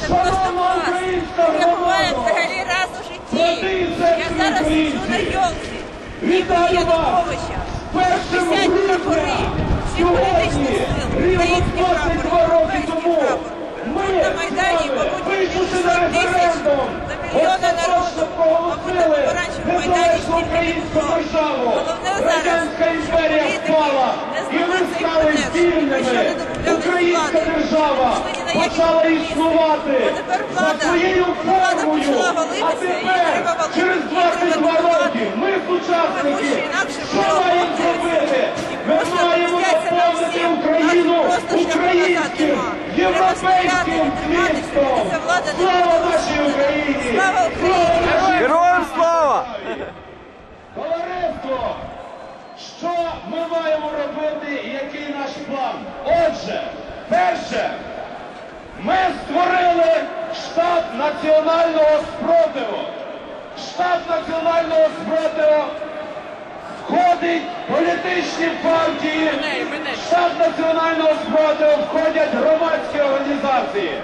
це просто клас. Таке буває взагалі раз у житті. Я зараз сиджу на йолці. Вас! Януковича. Висять прапори. грудня Всі політичних сил. рівно Український 22 прапор, роки європейський тому прапор. ми Тут на Майдані, вийшовши більше тисяч референдум, за мільйони народу. остаточно Мабуть, на помаранчевому Майдані стільки. Головне держава почала існувати тепер за влада- своєю влада формою. А тепер, через 22 роки, ми, сучасники, що маємо зробити? Ми маємо наповнити. Україну українським, європейським не Слава нашій. Україні! Слава Україні! Героям слава! Товариство, що ми маємо робити і який наш план? Отже, перше, ми створили штаб національного спротиву. Штаб національного спротиву входить політичні партії. Штаб національного спротиву входять громадські організації.